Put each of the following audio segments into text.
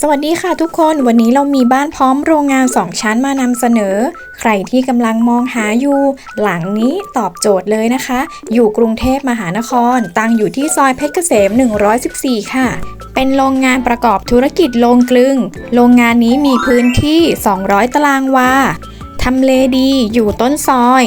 สวัสดีค่ะทุกคนวันนี้เรามีบ้านพร้อมโรงงาน 2 ชั้นมานำเสนอ ใครที่กำลังมองหาอยู่ หลังนี้ตอบโจทย์เลยนะคะ อยู่กรุงเทพมหานคร ตั้งอยู่ที่ซอยเพชรเกษม 114 ค่ะ เป็นโรงงานประกอบธุรกิจโรงกลึง โรงงานนี้มีพื้นที่ 200 ตารางวาทำเลดีอยู่ต้นซอย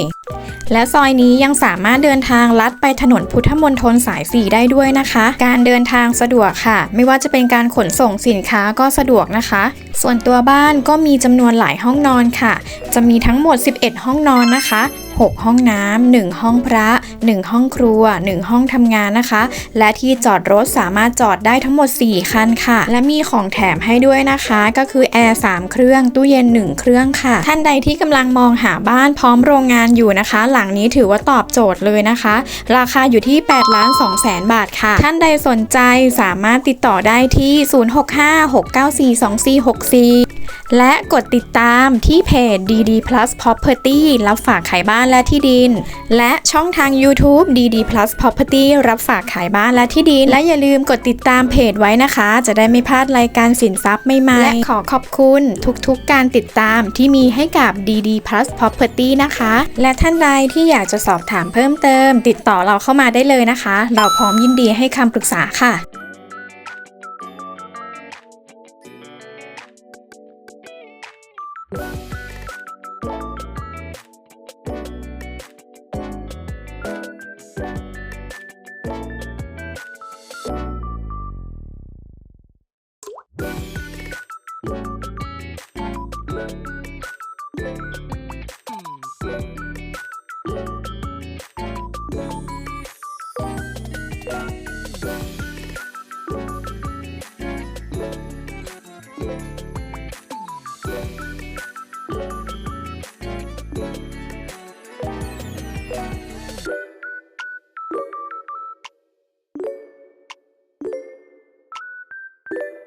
และซอยนี้ยังสามารถเดินทางลัดไปถนนพุทธมณฑลสาย 4 ได้ด้วยนะคะ การเดินทางสะดวกค่ะ ไม่ว่าจะเป็นการขนส่งสินค้าก็สะดวกนะคะ ส่วนตัวบ้านก็มีจำนวนหลายห้องนอนค่ะ จะมีทั้งหมด 11 ห้องนอนนะคะ 6 ห้องน้ำ1ห้องพระ 1 ห้องครัว 1 ห้องทำงานนะคะ และที่จอดรถสามารถจอดได้ทั้งหมด 4 คันค่ะ และมีของแถมให้ด้วยนะคะ ก็คือแอร์3เครื่องตู้เย็น 1 เครื่องค่ะ ท่านใดที่กำลังมองหาบ้านพร้อมโรงงานอยู่นะคะ หลังนี้ถือว่าตอบโจทย์เลยนะคะ ราคาอยู่ที่8ล้าน2แสนบาทค่ะ ท่านใดสนใจสามารถติดต่อได้ที่ 0656942464 และกดติดตามที่เพจ DD Plus Property รับฝากขายบ้านและที่ดิน และช่องทาง YouTube DD Plus Property รับฝากขายบ้านและที่ดิน และอย่าลืมกดติดตามเพจไว้นะคะ จะได้ไม่พลาดรายการสินทรัพย์ใหม่ๆและขอขอบคุณทุกๆการติดตามที่มีให้กับ DD Plus Property นะคะ และท่านใดที่อยากจะสอบถามเพิ่มเติม ติดต่อเราเข้ามาได้เลยนะคะ เราพร้อมยินดีให้คำปรึกษาค่ะ เ you